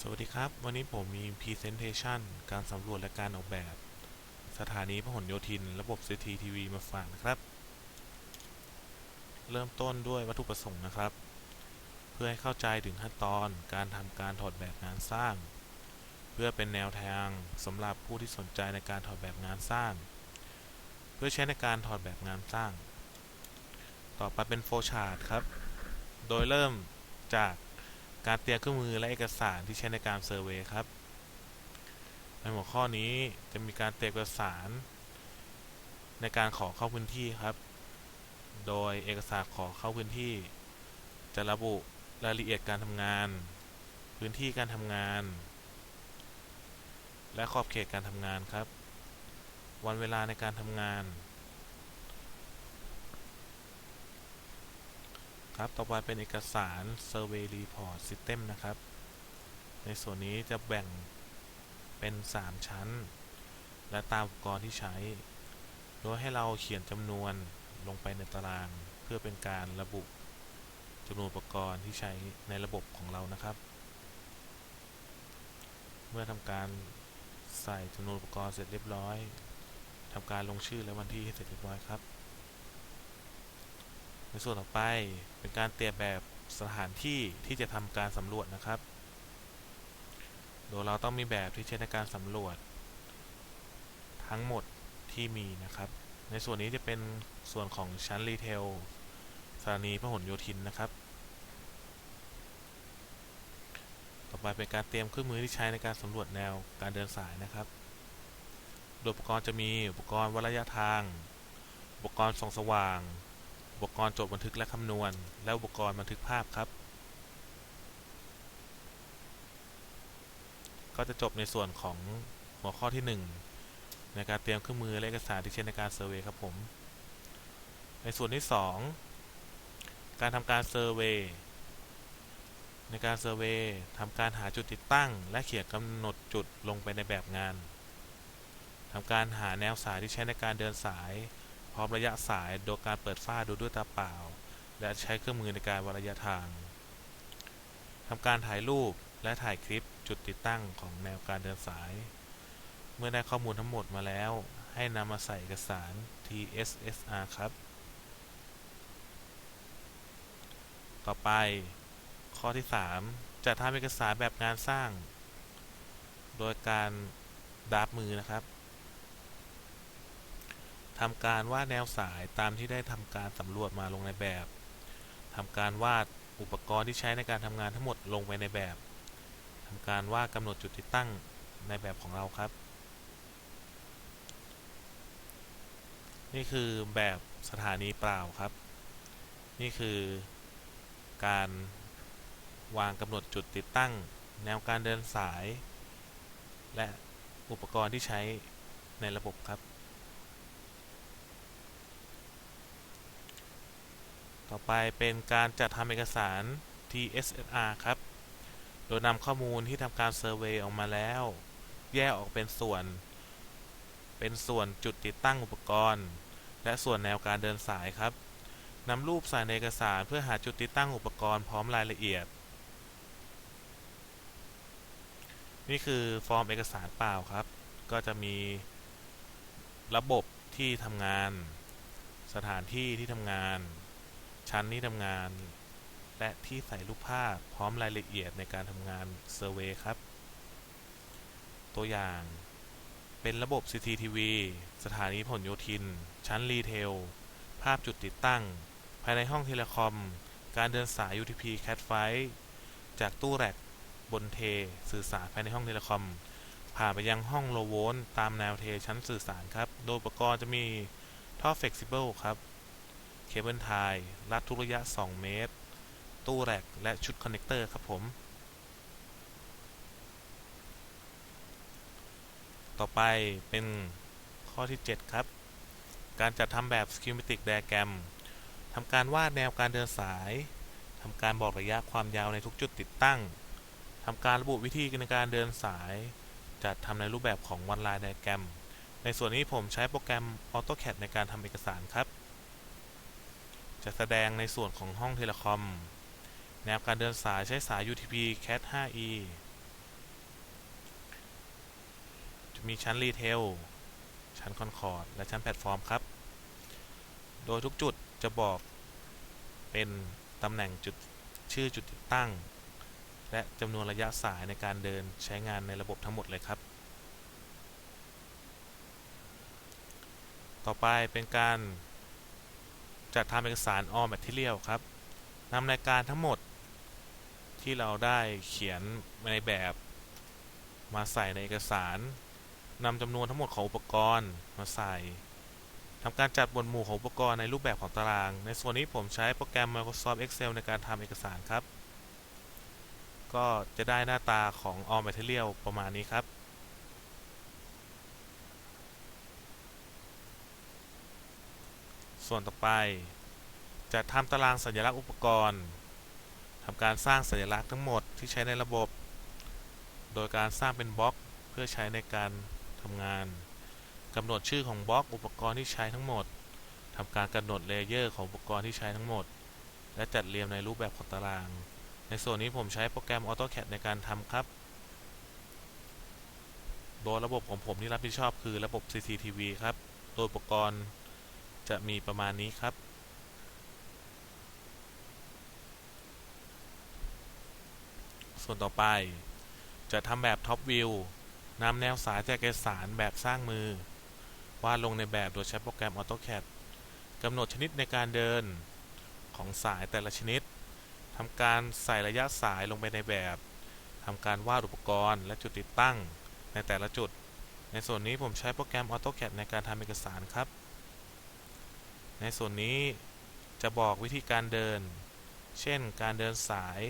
สวัสดีครับ วันนี้ผมมี Presentation การสำรวจและการออกแบบ สถานีพหลโยธิน ระบบ CCTV มาฝากนะครับ เริ่มต้นด้วยวัตถุประสงค์นะครับ เพื่อให้เข้าใจถึงขั้นตอนการทำการถอดแบบงานสร้าง เพื่อเป็นแนวทางสำหรับผู้ที่สนใจในการถอดแบบงานสร้าง เพื่อใช้ในการถอดแบบงานสร้าง ต่อไปเป็นโฟชาร์ตครับ โดยเริ่มจาก การเตรียมเครื่องมือและเอกสารที่ใช้ในการเซอร์เวย์ครับในหัวข้อนี้จะมีการเตรียมเอกสารในการขอเข้าพื้นที่ครับ โดยเอกสารขอเข้าพื้นที่ จะระบุรายละเอียดการทำงาน พื้นที่การทำงาน และขอบเขตการทำงานครับ วันเวลาในการทำงาน ครับ ต่อไปเป็นเอกสาร Survey Report System นะครับ ในส่วนนี้จะแบ่งเป็น 3 ชั้น และตามอุปกรณ์ที่ใช้ โดยให้เราเขียนจำนวนลงไปในตาราง เพื่อเป็นการระบุจำนวนอุปกรณ์ที่ใช้ในระบบของเรานะครับ เมื่อทำการใส่จำนวนอุปกรณ์เสร็จเรียบร้อยทำการลงชื่อและวันที่ให้เสร็จเรียบร้อยครับ ในส่วนต่อไปเป็นการเตรียมแบบสถานที่ที่จะทำการสำรวจนะครับ โดยเราต้องมีแบบที่ใช้ในการสำรวจ ทั้งหมดที่มีนะครับ ในส่วนนี้จะเป็นส่วนของชั้นรีเทลสถานีพหลโยธินนะครับ ต่อไปเป็นการเตรียมเครื่องมือที่ใช้ในการสำรวจแนวการเดินสายนะครับ โดยอุปกรณ์จะมีอุปกรณ์วัดระยะทาง อุปกรณ์ส่องสว่าง อุปกรณ์จดบันทึกและคำนวณ และอุปกรณ์บันทึกภาพครับ ก็จะจบในส่วนของหัวข้อที่ 1 ในการเตรียมเครื่องมือและเอกสารที่ใช้ในการเซอร์เวย์ครับผม ในส่วนที่ 2 การทำการเซอร์เวย์ในการเซอร์เวย์ทำการหาจุดติดตั้ง และเขียนกำหนดจุดลงไปในแบบงานทำการหาแนวสายที่ใช้ในการเดินสาย พร้อมระยะสายโดยการเปิดฝ้าดูด้วยตาเปล่า และใช้เครื่องมือในการวัดระยะทางทำการถ่ายรูปและถ่ายคลิปจุดติดตั้งของแนวการเดินสาย เมื่อได้ข้อมูลทั้งหมดมาแล้ว ให้นำมาใส่เอกสาร TSSR ครับ ต่อไป ข้อที่ 3 จะทำเอกสารแบบงานสร้าง โดยการดับมือนะครับ ทำการวาดแนวสายตามที่ได้ทำการสำรวจมาลงในแบบทำการวาดอุปกรณ์ที่ใช้ในการทำงานทั้งหมดลงไปในแบบทำการวาดกำหนดจุดติดตั้งในแบบของเราครับ นี่คือแบบสถานีเปล่าครับ นี่คือการวางกำหนดจุดติดตั้ง แนวการเดินสาย และอุปกรณ์ที่ใช้ในระบบครับ ต่อไปเป็นการจัดทำเอกสาร T-SR ครับ โดยนำข้อมูลที่ทำการเซอร์เวย์ออกมาแล้ว แยกออกเป็นส่วน เป็นส่วนจุดติดตั้งอุปกรณ์ และส่วนแนวการเดินสายครับนำรูปใส่ในเอกสารเพื่อหาจุดติดตั้งอุปกรณ์พร้อมรายละเอียด นี่คือฟอร์มเอกสารเปล่าครับ ก็จะมีระบบที่ทำงาน สถานที่ที่ทำงาน ชั้นที่ทำงาน และที่ใส่รูปภาพพร้อมรายละเอียดในการทำงานเซอร์เวย์ครับ ตัวอย่างเป็นระบบ CCTV สถานีผลโยธิน ชั้นรีเทล ภาพจุดติดตั้ง ภายในห้องเทเลคอม การเดินสาย UTP Cat f i จากตู้แรกบนเท สื่อสารภายในห้องเทเลคอม ผ่านไปยังห้องโลโวลต์ตามแนวเทชั้นสื่อสารครับ โดยอุปกรณ์จะมีท่อ Flexible ครับ เคเบิลไทยรัดทุกระยะ 2 เมตร ตู้แรกและชุดคอนเนคเตอร์ครับผม ต่อไปเป็นข้อที่ 7 ครับ การจัดทำแบบ schematic diagram ทำการวาดแนวการเดินสายทำการบอกระยะความยาวในทุกจุดติดตั้งทำการระบุวิธีในการเดินสาย จัดทำในรูปแบบของ one line diagram ในส่วนนี้ผมใช้โปรแกรม AutoCAD ในการทำเอกสารครับ จะแสดงในส่วนของห้องเทเลคอม แนวการเดินสายใช้สาย UTP Cat 5e จะมีชั้นรีเทล ชั้นคอนคอร์ด และชั้นแพลตฟอร์มครับ โดยทุกจุดจะบอกเป็นตำแหน่งจุดชื่อจุดติดตั้ง และจำนวนระยะสายในการเดินใช้งานในระบบทั้งหมดเลยครับ ต่อไปเป็นการ จัดทำเอกสาร all material ครับนำรายการทั้งหมดที่เราได้เขียนในแบบมาใส่ในเอกสารนำจำนวนทั้งหมดของอุปกรณ์มาใส่ทำการจัดบนหมู่ของอุปกรณ์ในรูปแบบของตาราง ในส่วนนี้ผมใช้โปรแกรม Microsoft Excel ในการทำเอกสารครับ ก็จะได้หน้าตาของ all material ประมาณนี้ครับ ส่วนต่อไป จะทำตารางสัญลักษณ์อุปกรณ์ทำการสร้างสัญลักษณ์ทั้งหมดที่ใช้ในระบบ โดยการสร้างเป็นบล็อกเพื่อใช้ในการทำงานกำหนดชื่อของบล็อกอุปกรณ์ที่ใช้ทั้งหมดทำการกำหนดเลเยอร์ของอุปกรณ์ที่ใช้ทั้งหมด และจัดเรียงในรูปแบบของตาราง ในส่วนนี้ผมใช้โปรแกรม AutoCAD ในการทำครับ โดยระบบของผมที่รับผิดชอบคือระบบ CCTV ครับ โดยอุปกรณ์ จะมีประมาณนี้ครับ ส่วนต่อไป จะทำแบบ Top View นำแนวสายจากเอกสารแบบสร้างมือ วาดลงในแบบโดยใช้โปรแกรม AutoCAD กำหนดชนิดในการเดินของสายแต่ละชนิดทำการใส่ระยะสายลงไปในแบบทำการวาดอุปกรณ์และจุดติดตั้งในแต่ละจุด ในส่วนนี้ผมใช้โปรแกรม AutoCAD ในการทำเอกสารครับ ในส่วนนี้จะบอกวิธีการเดิน เช่นการเดินสาย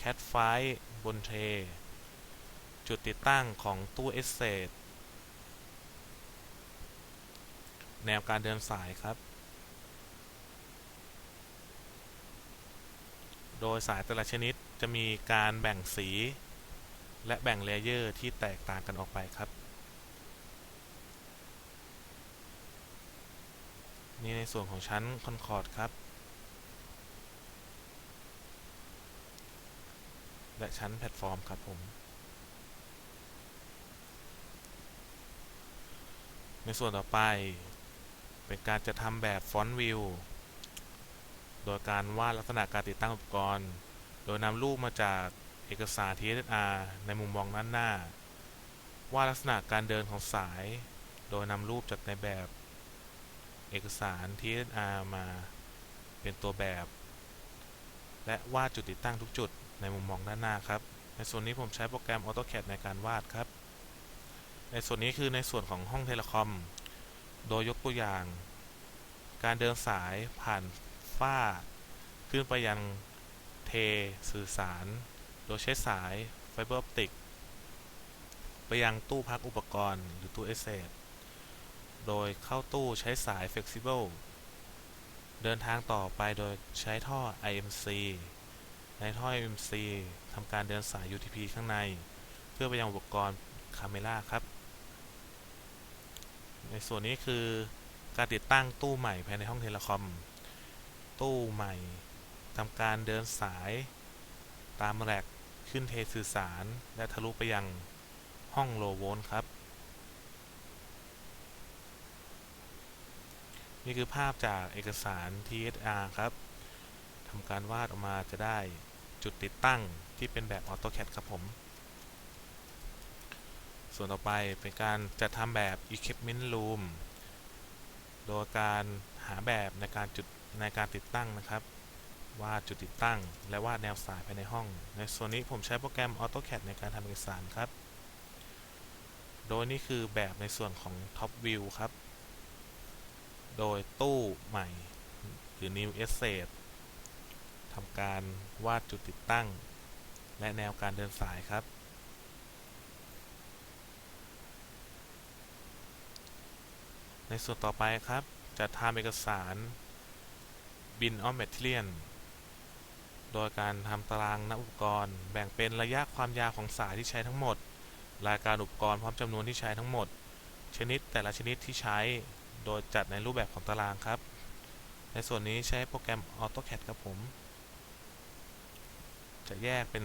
cat f i บนเท จุดติดตั้งของตู้เอสเซดแนวการเดินสายครับ โดยสายแต่ละชนิดจะมีการแบ่งสี และแบ่งเลเยอร์ที่แตกต่างกันออกไปครับ นี่ในส่วนของชั้นคอนคอร์ดครับ และชั้นแพลตฟอร์มครับผม ในส่วนต่อไป เป็นการจะทำแบบฟอนต์วิว โดยการวาดลักษณะการติดตั้งอุปกรณ์ โดยนำรูปมาจากเอกสาร TSR ในมุมมองด้านหน้า วาดลักษณะการเดินของสาย โดยนำรูปจากในแบบ เอกสาร TSR มาเป็นตัวแบบ และวาดจุดติดตั้งทุกจุดในมุมมองด้านหน้าครับ ในส่วนนี้ผมใช้โปรแกรม AutoCAD ในการวาดครับ ในส่วนนี้คือในส่วนของห้องเทเลคอม โดยยกตัวอย่าง การเดินสายผ่านฝ้า ขึ้นไปยังเทสื่อสาร โดยใช้สายไฟเบอร์ออปติก ไปยังตู้พักอุปกรณ์หรือตู้เอเซ โดยเข้าตู้ใช้สาย Flexible เดินทางต่อไปโดยใช้ท่อ IMC ในท่อ IMC ทำการเดินสาย UTP ข้างใน เพื่อไปยังอุปกรณ์คาเมล่าครับ ในส่วนนี้คือการติดตั้งตู้ใหม่ภายในห้องเทเลคอม ตู้ใหม่ทำการเดินสายตามแรกขึ้นเทสื่อสาร และทะลุไปยังห้องโลโวลต์ครับ นี่คือภาพจากเอกสาร TSR ครับทำการวาดออกมาจะได้จุดติดตั้งที่เป็นแบบ AutoCAD ครับผม ส่วนต่อไปเป็นการจัดทำแบบ Equipment Room โดยการหาแบบในการจุดในการติดตั้งนะครับวาดจุดติดตั้ง และวาดแนวสายภายในห้อง ในส่วนนี้ผมใช้โปรแกรม AutoCAD ในการทำเอกสารครับ โดยนี่คือแบบในส่วนของ Top View ครับ โดยตู้ใหม่ หรือ New Asset ทำการวาดจุดติดตั้ง และแนวการเดินสายครับ ในส่วนต่อไปครับ จะทำเอกสาร Bin of Material โดยการทำตารางนับอุปกรณ์ แบ่งเป็นระยะความยาวของสายที่ใช้ทั้งหมด รายการอุปกรณ์พร้อมจำนวนที่ใช้ทั้งหมด ชนิดแต่ละชนิดที่ใช้ โดยจัดในรูปแบบของตารางครับ ในส่วนนี้ใช้โปรแกรม AutoCAD ครับผม จะแยกเป็น